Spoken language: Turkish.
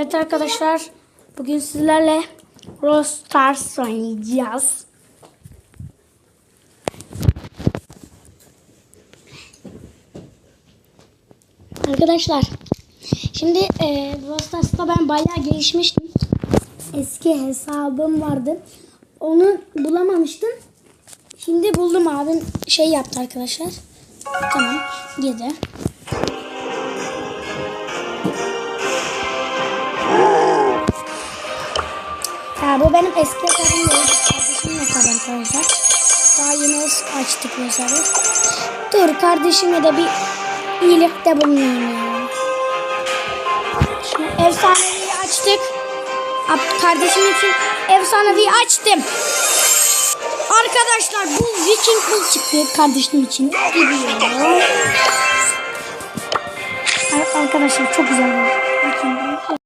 Evet arkadaşlar. Bugün sizlerle Brawl Stars oynayacağız. Arkadaşlar. Şimdi e, Brawl Stars'ta ben bayağı gelişmiştim. Eski hesabım vardı. Onu bulamamıştım. Şimdi buldum abim şey yaptı arkadaşlar. Tamam. Girdi. Ha, bu benim eski hesabım değil. Kardeşimin hesabı arkadaşlar. Daha yeni açtık bu hesabı. Dur kardeşime de bir iyilikte bulunayım ya. Şimdi efsanevi açtık. Kardeşim için efsanevi açtım. Arkadaşlar bu Viking Bull çıktı kardeşim için. Gidiyor. Arkadaşlar çok güzel